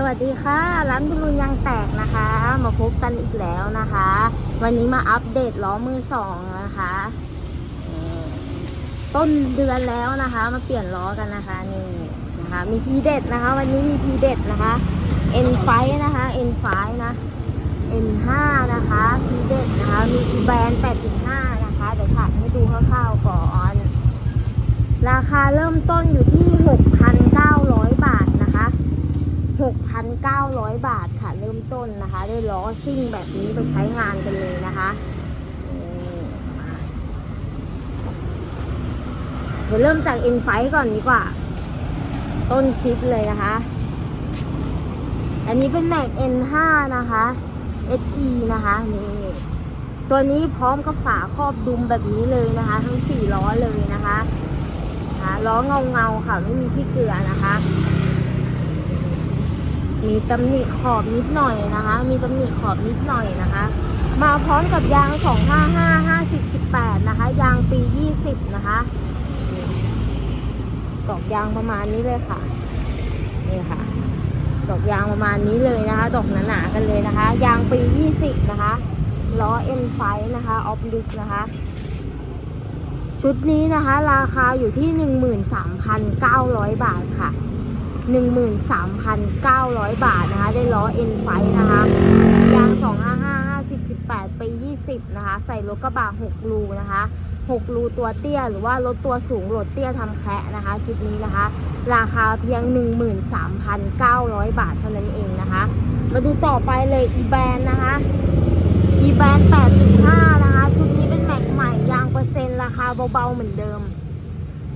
สวัสดีค่ะ ร้านบุรุษยางแตกนะคะ มาพบกันอีกแล้วนะคะ วันนี้มาอัปเดตล้อมือสองนะคะต้นเดือนแล้วนะคะ มาเปลี่ยนล้อกันนะคะนี่นะคะ มีทีเด็ดนะคะ วันนี้มีทีเด็ดนะคะ N5 นะคะ N5 นะ N5 นะคะทีเด็ดนะคะ มีแบรนด์ 8.5 นะคะเดี๋ยวถ่ายให้ดูคร่าวๆก่อน ราคาเริ่มต้นอยู่ที่ 6 บาทนะคะ 6,900 บาทค่ะ เริ่ม ต้นนะคะ ด้วยล้อซิ่งแบบนี้ไปใช้งานกันเลยนะคะเดี๋ยวเริ่มจาก N5 ก่อนดีกว่า ต้นคลิปเลยนะคะ อันนี้เป็นแม็ก N5 นะคะ SE นะคะนี่ตัวนี้พร้อมกับฝาครอบดุมแบบนี้เลยนะคะ ทั้ง4ล้อเลยนะคะล้อเงาเงาๆค่ะไม่มีที่เกลือนะคะ มีตำหนิขอบนิดหน่อยนะคะ มีตำหนิขอบนิดหน่อยนะคะ มาพร้อมกับยาง 255 50 18 นะคะ ยางปี 20 นะคะดอกยางประมาณนี้เลยค่ะ นี่ค่ะ ดอกยางประมาณนี้เลยนะคะ ดอกหนาๆกันเลยนะคะ ยางปี 20 นะคะ ล้อ M5 นะคะ ออฟลิกนะคะ ชุดนี้นะคะ ราคาอยู่ที่ 13,900 บาทค่ะ 13,900 บาทนะคะ ได้ล้อ N5 นะคะยาง 255 50 18 ปี 20 นะคะ ใส่รถกระบะ6รูนะคะ6รูตัวเตี้ยหรือว่ารถตัวสูงรถเตี้ยทำแคะนะคะ ชุดนี้นะคะ ราคาเพียง 13,900 บาทเท่านั้นเองนะคะ มาดูต่อไปเลยอีแบนนะคะอีแบน8.5 นะคะ ชุดนี้เป็นแม็กใหม่ยางเปอร์เซ็นต์ราคาเบาๆเหมือนเดิม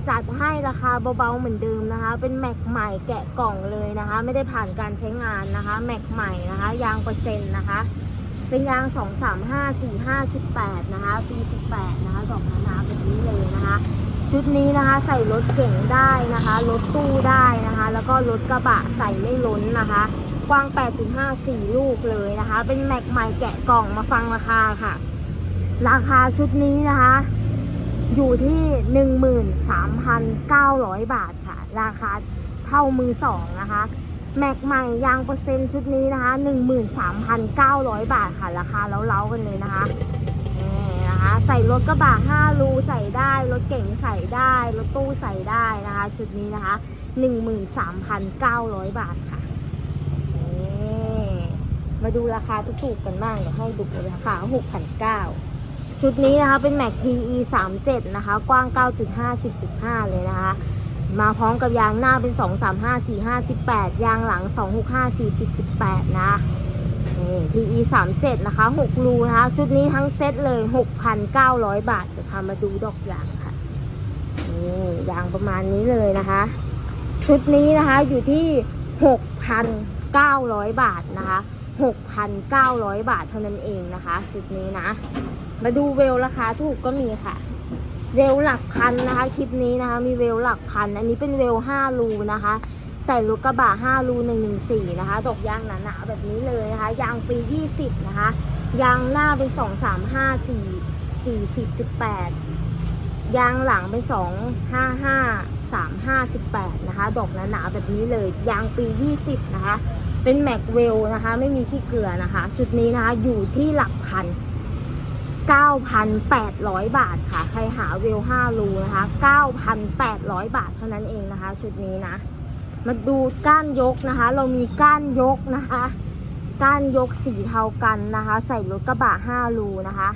จัดให้ราคาเบาๆเหมือนเดิมนะคะ เป็นแม็กใหม่แกะกล่องเลยนะคะ ไม่ได้ผ่านการใช้งานนะคะ แม็กใหม่นะคะ ยางเปอร์เซ็นต์นะคะ เป็นยาง 2 3 5 4 5 18นะคะปี18นะคะดอกนานาแบบนี้เลยนะคะ ชุดนี้นะคะใส่รถเก่งได้นะคะรถตู้ได้นะคะ แล้วก็รถกระบะใส่ไม่ล้นนะคะ กว้าง 8.5 4 ลูกเลยนะคะ เป็นแม็กใหม่แกะกล่องมาฟังราคาค่ะ ราคาชุดนี้นะคะ อยู่ที่ 13,900 บาทค่ะ ราคาเท่ามือสองนะคะ แม็กใหม่ยางเปอร์เซ็นต์ชุดนี้นะคะ 13,900 บาทค่ะ ราคาเล้าๆกันเลยนะคะนี่นะคะ ใส่รถกระบะ5รูใส่ได้ รถเก๋งใส่ได้ รถตู้ใส่ได้นะคะ ชุดนี้นะคะ 13,900 บาทค่ะมาดูราคาทุกๆกันบ้างเดี๋ยวให้ดูราคา6,900 ชุดนี้นะคะเป็น Mac PE 37นะคะ กว้าง 9.5 10.5 เลยนะคะ มาพร้อมกับยางหน้าเป็น 2 3 5 4 5 18 ยางหลัง 2 6 5 40 18 นะนี่ PE 37นะคะ 6 รูนะคะ ชุดนี้ทั้งเซตเลย 6,900 บาทจะพามาดูดอกยางค่ะนี่ยางประมาณนี้เลยนะคะ ชุดนี้นะคะอยู่ที่ 6,900 บาทนะคะ 6,900 บาทเท่านั้นเองนะคะ ชุดนี้นะ มาดูเวลราคาถูกก็มีค่ะ เวลหลักพันนะคะ คลิปนี้นะคะ มีเวลหลักพัน อันนี้เป็นเวล5รูนะคะ ใส่รถกระบะ5รู114นะคะดอกยางหนาๆแบบนี้เลยนะคะ ยางปี20นะคะ ยางหน้าเป็น2 3 5 4 40 18ยางหลังเป็น2 5 5 3 5 18นะคะ ดอกหนาๆแบบนี้เลย ยางปี20นะคะ เป็นแม็กเวลนะคะ ไม่มีที่เกลือนะคะ ชุดนี้นะคะ อยู่ที่หลักพัน 9,800 บาทค่ะ ใครหาเวล5รูนะคะ 9,800 บาทเท่านั้นเองนะคะ ชุดนี้นะ มาดูก้านยกนะคะ เรามีก้านยกนะคะ ก้านยกสีเทากันนะคะ ใส่รถกระบะ5รูนะคะ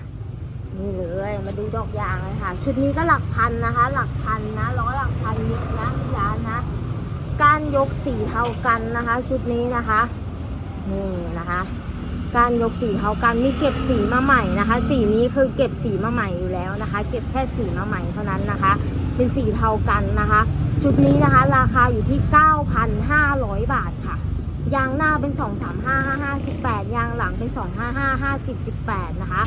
นี่เลยมาดูดอกยางเลยค่ะ ชุดนี้ก็หลักพันนะคะ หลักพันนะล้อหลักพันเยอะนะพี่ยานนะก้านยกสีเทากันนะคะ ชุดนี้นะคะนี่นะคะ การยกสีเทากันมีเก็บสีมาใหม่นะคะ สีนี้คือเก็บสีมาใหม่อยู่แล้วนะคะ เก็บแค่สีมาใหม่เท่านั้นนะคะ เป็นสีเทากันนะคะ ชุดนี้นะคะราคาอยู่ที่ 9,500 บาทค่ะ ยางหน้าเป็น 2 3 5 5 5 18 ยางหลังเป็น 2 5 5 50 18 นะคะ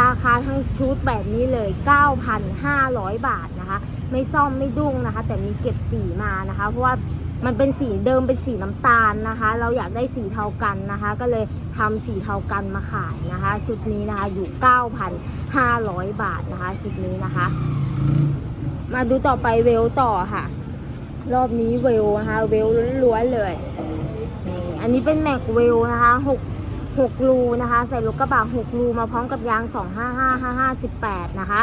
ราคาทั้งชุดแบบนี้เลย 9,500 บาทนะคะ ไม่ซ่อมไม่ดุ้งนะคะ แต่มีเก็บสีมานะคะ เพราะว่า มันเป็นสีเดิมเป็นสีน้ำตาลนะคะ เราอยากได้สีเทากันนะคะ ก็เลยทำสีเทากันมาขายนะคะ ชุดนี้นะคะอยู่ 9,500 บาทนะคะ ชุดนี้นะคะ มาดูต่อไปเวลต่อค่ะ รอบนี้เวลนะคะเวลล้วนๆเลยอันนี้เป็นแม็กเวลนะคะหกหกรูนะคะ ใส่รถกระบะหกรูมาพร้อมกับยางสองห้าห้าห้าห้าสิบแปดนะคะ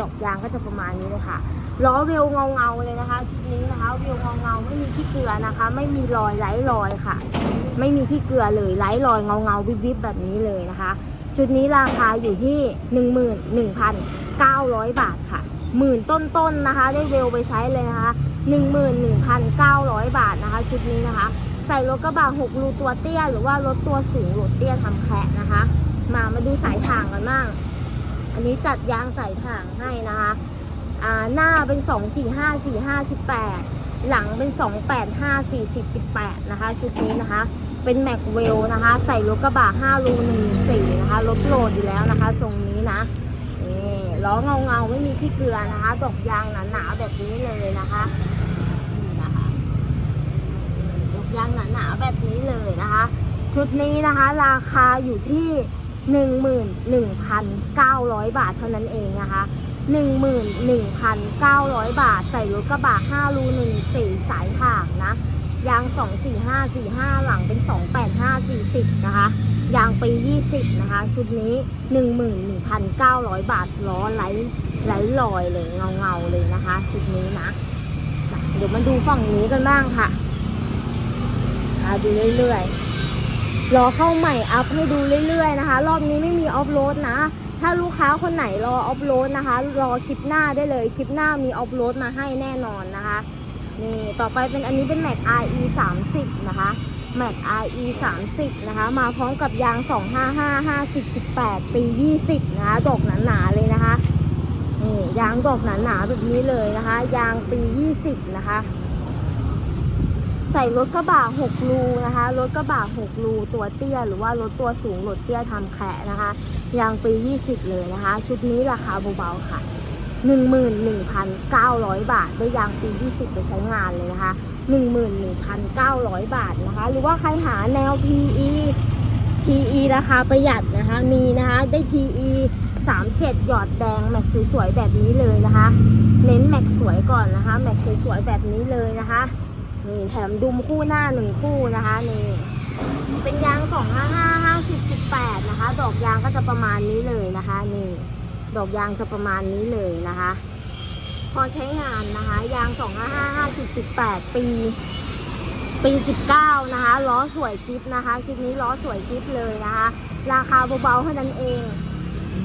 ดอกยางก็จะประมาณนี้เลยค่ะล้อเวลเงาเงาเลยนะคะ ชุดนี้นะคะเวลเงาเงาไม่มีที่เกลือนะคะ ไม่มีรอยไร้รอยค่ะ ไม่มีที่เกลือเลยไร้รอยเงาเงาวิบวิบแบบนี้เลยนะคะ ชุดนี้ราคาอยู่ที่หนึ่งหมื่นหนึ่งพันเก้าร้อยบาทค่ะหมื่นต้นๆนะคะ ได้เวลไปใช้เลยนะคะหนึ่งหมื่นหนึ่งพันเก้าร้อยบาทนะคะ ชุดนี้นะคะ ใส่รถกระบะหกรูตัวเตี้ย หรือว่ารถตัวสูงรถเตี้ยทำแคะนะคะ มามาดูสายถ่างกันบ้าง อันนี้จัดยางใสายถ่างให้นะคะอ่าหน้าเป็นสองสี่ห้าสี่ห้าสิบแปดหลังเป็นสองแปดห้าสี่สิบสิบแปดนะคะชุดนี้นะคะเป็นแม็กเวลนะคะ ใส่รถกระบะห้ารูหนึ่งสี่นะคะรถโหลดอยู่แล้วนะคะทรงนี้นะนี่ล้อเงาเงาไม่มีที่เกลือนะคะดอกยางหนาๆแบบนี้เลยนะคะนี่นะคะดอกยางหนาๆแบบนี้เลยนะคะ ชุดนี้นะคะ ราคาอยู่ที่ หนึ่งหมื่นหนึ่งพันเก้าร้อยบาทเท่านั้นเองนะคะ 11,900 บาท ใส่รถกระบะ5รู1 4 สายถ่างนะ ยาง 245 45 หลังเป็น 285 40 นะคะ ยางปี20 นะคะ ชุดนี้ 11,900 บาท ล้อไร้ไร้ลอยเลยเงาเงาเลยนะคะ ชุดนี้นะ เดี๋ยวมาดูฝั่งนี้กันบ้างค่ะอ่าดูเรื่อยๆ รอเข้าใหม่อัพให้ดูเรื่อยๆนะคะ รอบนี้ไม่มีออฟโรดนะ ถ้าลูกค้าคนไหนรอออฟโรดนะคะ รอคลิปหน้าได้เลย คลิปหน้ามีออฟโรดมาให้แน่นอนนะคะ นี่ต่อไปเป็นอันนี้เป็นแม็ก RE 30นะคะแม็ก RE 30นะคะ มาพร้อมกับยาง 255 50 18 ปี 20 นะคะ ดอกหนาๆเลยนะคะ นี่ยางดอกหนาๆแบบนี้เลยนะคะ ยางปี 20 นะคะ ใส่รถกระบะ6รูนะคะ รถกระบะ6รูตัวเตี้ย หรือว่ารถตัวสูงรถเตี้ยทำแขะนะคะ ยางปี 20 เลยนะคะ ชุดนี้ราคาเบาๆค่ะ 11,900 บาท ได้ยางปี 20 ไปใช้งานเลยนะคะ 11,900 บาทนะคะ หรือว่าใครหาแนว PE PE ราคาประหยัดนะคะ มีนะคะ ได้ PE 37 หยอดแดง แม็กสวยๆแบบนี้เลยนะคะ เน้นแม็กสวยก่อนนะคะ แม็กสวยๆแบบนี้เลยนะคะ นี่แถมดุมคู่หน้าหนึ่งคู่นะคะนี่เป็นยาง255 50 18นะคะ ดอกยางก็จะประมาณนี้เลยนะคะนี่ดอกยางจะประมาณนี้เลยนะคะ พอใช้งานนะคะ ยาง255 50 18ปี ปี19นะคะล้อสวยกิฟนะคะชุดนี้ล้อสวยกิฟเลยนะคะ ราคาเบาๆเท่านั้นเอง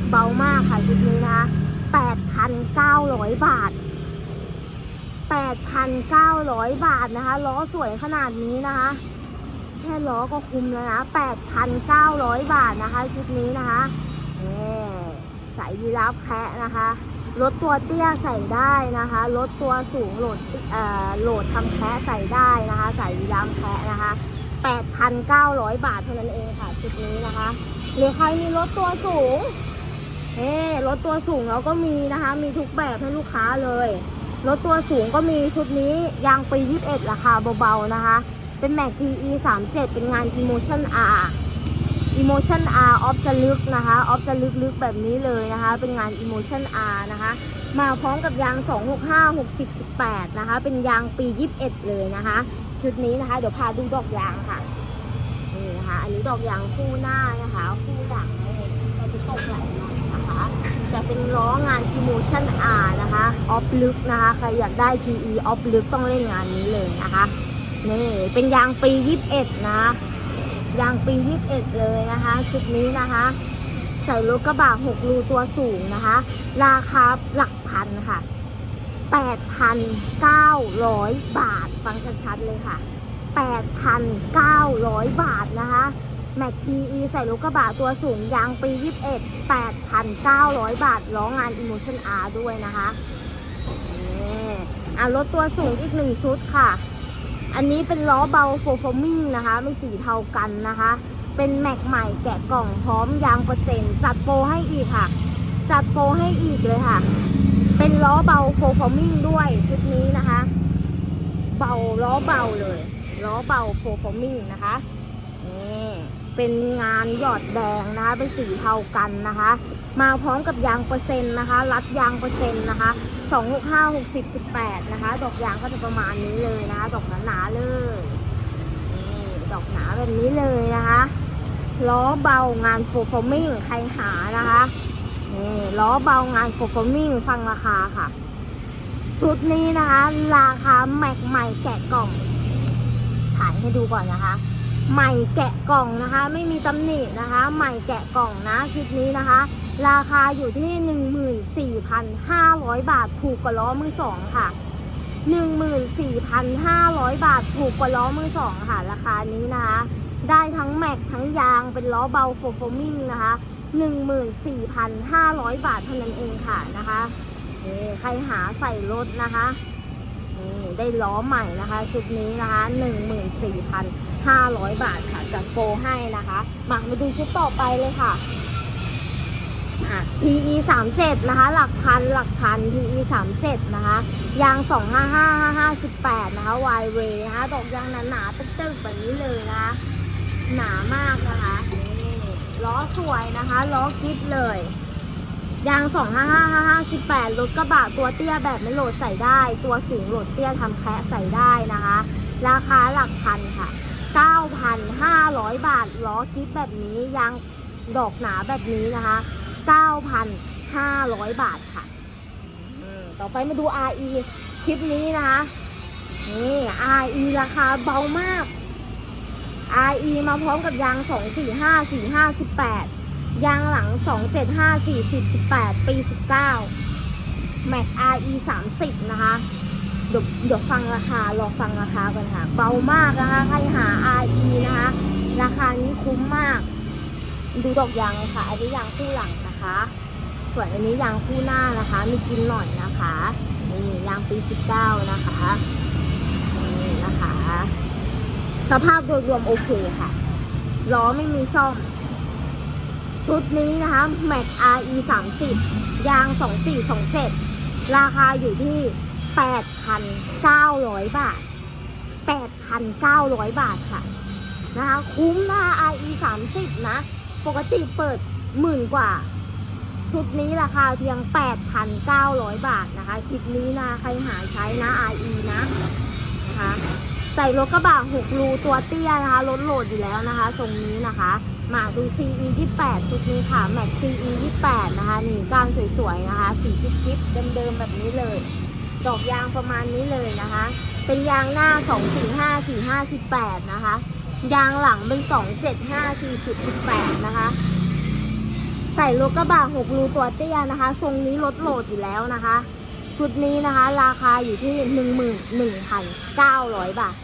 เบามากค่ะชุดนี้นะคะ8,900บาท 8,900 บาทนะคะล้อสวยขนาดนี้นะคะ แค่ล้อก็คุ้มแล้วนะ8,900 บาทนะคะชุดนี้นะคะนี่ใส่ยีราฟแคะนะคะรถตัวเตี้ยใส่ได้นะคะรถตัวสูงโหลดเอ่อโหลดทำแคะใส่ได้นะคะ ใส่ยีราฟแคะนะคะ8,900 บาทเท่านั้นเองค่ะชุดนี้นะคะหรือใครมีรถตัวสูงเฮ้รถตัวสูงเราก็มีนะคะ มีทุกแบบให้ลูกค้าเลย รถตัวสูงก็มีชุดนี้ยางปี 21 ราคาเบาๆนะคะ เป็นแม็ก PE 37 เป็นงาน Emotion R Emotion R ออฟจะลึกนะคะออฟจะลึกๆแบบนี้เลยนะคะ เป็นงาน Emotion R นะคะ มาพร้อมกับยาง 265 60 18 นะคะ เป็นยางปี 21 เลยนะคะ ชุดนี้นะคะ เดี๋ยวพาดูดอกยางค่ะ นี่นะคะ อันนี้ดอกยางคู่หน้านะคะ คู่หลังเนี่ยเราจะตกไหลหน่อยน แต่เป็นล้องาน Emotion R นะคะออฟลึกนะคะ ใครอยากได้ PE ออฟลึกต้องเล่นงานนี้เลยนะคะนี่เป็นยางปี 21 นะ ยางปี 21 เลยนะคะชุดนี้นะคะ ใส่รถกระบะ6รูตัวสูงนะคะ ราคาหลักพันค่ะ 8,900 บาท ฟังชัดๆเลยค่ะ 8,900 บาทนะคะ แม็ก PE ใส่รถกระบะตัวสูงยางปี 21 8,900 บาท ล้องาน Emotion R ด้วยนะคะอะรถตัวสูงอีกหนึ่งชุดค่ะ อันนี้เป็นล้อเบาโฟฟอร์มิงนะคะไม่สีเทากันนะคะ เป็นแม็กใหม่แกะกล่องพร้อมยางเปอร์เซ็นต์ จัดโปรให้อีกค่ะ จัดโปรให้อีกเลยค่ะ เป็นล้อเบาโฟฟอร์มิงด้วยชุดนี้นะคะ เบาล้อเบาเลยล้อเบาโฟฟอร์มิงนะคะ เป็นงานหยอดแดงนะคะเป็นสีเทากันนะคะ มาพร้อมกับยางเปอร์เซ็นต์นะคะ รัดยางเปอร์เซ็นต์นะคะสองหกห้าหกสิบสิบแปดนะคะ ดอกยางก็จะประมาณนี้เลยนะคะ ดอกหนาๆเลยนี่ดอกหนาแบบนี้เลยนะคะล้อเบางานโฟฟอร์มิ่งใครหานะคะนี่ล้อเบางานโฟฟอร์มิ่งฟังราคาค่ะ ชุดนี้นะคะ ราคาแม็กใหม่แกะกล่องถ่ายให้ดูก่อนนะคะ ใหม่แกะกล่องนะคะ ไม่มีตำหนินะคะ ใหม่แกะกล่องนะชุดนี้นะคะ ราคาอยู่ที่ 14,500 บาทถูกกว่าล้อมือสองค่ะ 14,500 บาทถูกกว่าล้อมือสองค่ะ ราคานี้นะคะ ได้ทั้งแม็กทั้งยางเป็นล้อเบาโฟโฟมิ่งนะคะ 14,500 บาทเท่านั้นเองค่ะนะคะใครหาใส่รถนะคะได้ล้อใหม่นะคะ ชุดนี้นะคะ 500 บาทค่ะจัดโปรให้นะคะมามาดูชุดต่อไปเลยค่ะะ PE 37นะคะ หลักพันหลักพัน PE 37นะคะ ยาง 255 58นะคะ Y way นะคะดอกยางหนาๆตึกๆแบบนี้เลยนะคะ หนามากนะคะนี่ล้อสวยนะคะ ล้อกิฟเลย ยาง 255 58รถกระบะตัวเตี้ยแบบไม่โหลดใส่ได้ ตัวสูงโหลดเตี้ยทำแคะใส่ได้นะคะ ราคาหลักพันค่ะ 9,500 บาทล้อกิฟแบบนี้ยางดอกหนาแบบนี้นะคะ 9,500 บาทค่ะต่อไปมาดู RE คลิปนี้นะคะนี่ RE ราคาเบามาก RE มาพร้อมกับยาง 245 45 18ยางหลัง 275 40 18 ปี 19แม็ก RE 30 นะคะ เดี๋ยวเดี๋ยวฟังราคาลองฟังราคากันค่ะ เบามากนะคะ ใครหา RE นะคะ ราคานี้คุ้มมาก ดูดอกยางค่ะ อันนี้ยางคู่หลังนะคะ ส่วนอันนี้ยางคู่หน้านะคะ มีกินหน่อยนะคะ นี่ยางปี 19 นะคะ นี่นะคะ สภาพโดยรวมโอเคค่ะ ล้อไม่มีซ่อม ชุดนี้นะคะ Mac RE 30 ยาง 2427 ราคาอยู่ที่ 8,900 บาท 8,900 บาทค่ะ นะคะ คุ้มนะคะ RE 30 นะ ปกติเปิดหมื่นกว่า ชุดนี้ราคาเพียง 8,900 บาทนะคะคลิปนี้นะ ใครหาใช้นะ RE นะ นะคะใส่รถกระบะ6รูตัวเตี้ยนะคะรถโหลดอยู่แล้วนะคะทรงนี้นะคะ มาดู CE 28ชุดนี้ค่ะ Max CE 28นะคะนี่ก้านสวยๆนะคะ สีจิ๊บๆเดิมๆแบบนี้เลย ดอกยางประมาณนี้เลยนะคะ เป็นยางหน้า 245 45 18 นะคะ ยางหลังเป็น 275 40 18 นะคะ ใส่รถกระบะ6รูตัวเตี้ยนะคะ ทรงนี้รถโหลดอยู่แล้วนะคะ ชุดนี้นะคะ ราคาอยู่ที่ 11,900 บาท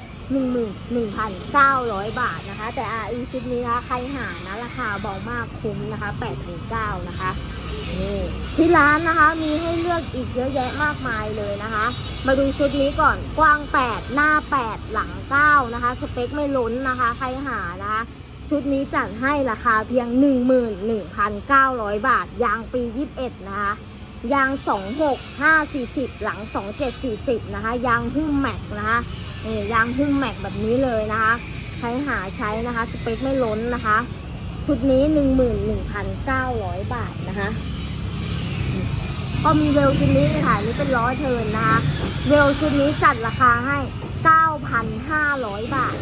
11,900 บาทนะคะ แต่ RE ชุดนี้นะคะใครหานะ ราคาเบามากคุ้มนะคะ8,900นะคะ นี่ที่ร้านนะคะมีให้เลือกอีกเยอะแยะมากมายเลยนะคะ มาดูชุดนี้ก่อนกว้าง 8 หน้า 8 หลัง 9 นะคะ สเปคไม่ล้นนะคะ ใครหานะคะ ชุดนี้จัดให้ราคาเพียง 11,900 บาท ยางปี 21 นะคะ ยาง 26 5 40 หลัง 27 40 นะคะ ยางหุ้มแม็กนะคะนี่ยางหุ้มแม็กแบบนี้เลยนะคะ ใครหาใช้นะคะ สเปคไม่ล้นนะคะ ชุดนี้ 11,900 บาทนะคะก็มีเวลชุดนี้ค่ะนี่เป็นล้อเทิร์นนะคะ เวลชุดนี้จัดราคาให้ 9,500 บาท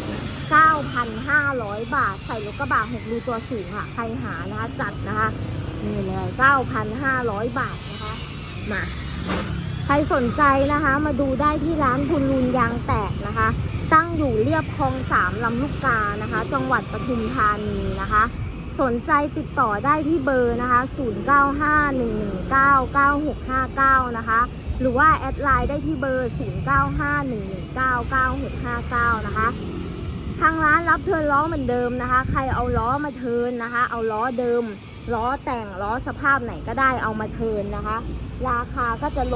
9,500 บาท ใส่รถกระบะ6รูตัวสูงค่ะ ใครหานะคะจัดนะคะนี่เลย9,500 บาทนะคะมาใครสนใจนะคะ มาดูได้ที่ร้านบุญรุนยางแตกนะคะ ตั้งอยู่เรียบคลองสามลำลูกกานะคะ จังหวัดปทุมธานีนะคะ สนใจติดต่อได้ที่เบอร์นะคะ 0951199659 นะคะ หรือว่าแอดไลน์ได้ที่เบอร์ 0951199659 นะคะ ทางร้านรับเทิร์นล้อเหมือนเดิมนะคะ ใครเอาล้อมาเทิร์นนะคะ เอาล้อเดิม ล้อแต่งล้อสภาพไหนก็ได้เอามาเทิร์นนะคะ ราคาก็จะลด